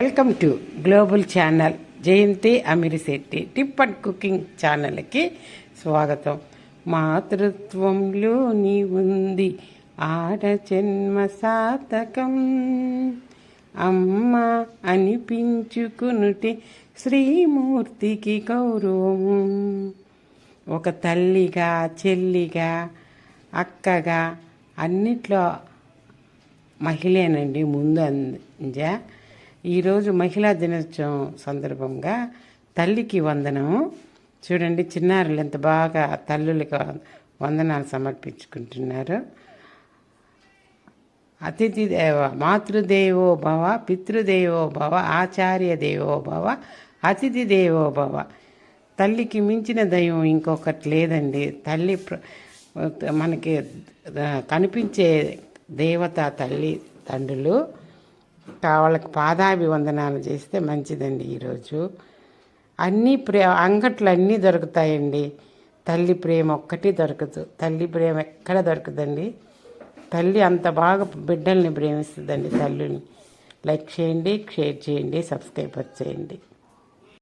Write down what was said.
Welcome to global channel Jayanthi Amirisetty tip and cooking ఛానల్కి స్వాగతం. మాతృత్వంలోని ఉంది ఆడ జన్మ సాతకం. అమ్మ అనిపించుకునుటి శ్రీమూర్తికి గౌరవం. ఒక తల్లిగా చెల్లిగా అక్కగా అన్నిట్లో మహిళేనండి ముందు అంజ ఈరోజు మహిళా దినోత్సవం సందర్భంగా తల్లికి వందనం చూడండి చిన్నారులు ఎంత బాగా తల్లులకి వందనాలు సమర్పించుకుంటున్నారు. అతిథి దేవ మాతృదేవో భవ పితృదేవో భవ ఆచార్య దేవో భవ అతిథి దేవో భవ. తల్లికి మించిన దైవం ఇంకొకటి లేదండి. తల్లి మనకి కనిపించే దేవత తల్లి తండ్రులు. వాళ్ళకి పాదాభివందనాలు చేస్తే మంచిదండి ఈరోజు. అన్నీ ప్రే అంగట్లు అన్నీ దొరుకుతాయండి. తల్లి ప్రేమ ఒక్కటి దొరకదు. తల్లి ప్రేమ ఎక్కడ దొరకదండి. తల్లి అంత బాగా బిడ్డల్ని ప్రేమిస్తుందండి తల్లిని. లైక్ చేయండి షేర్ చేయండి సబ్స్క్రైబర్ చేయండి.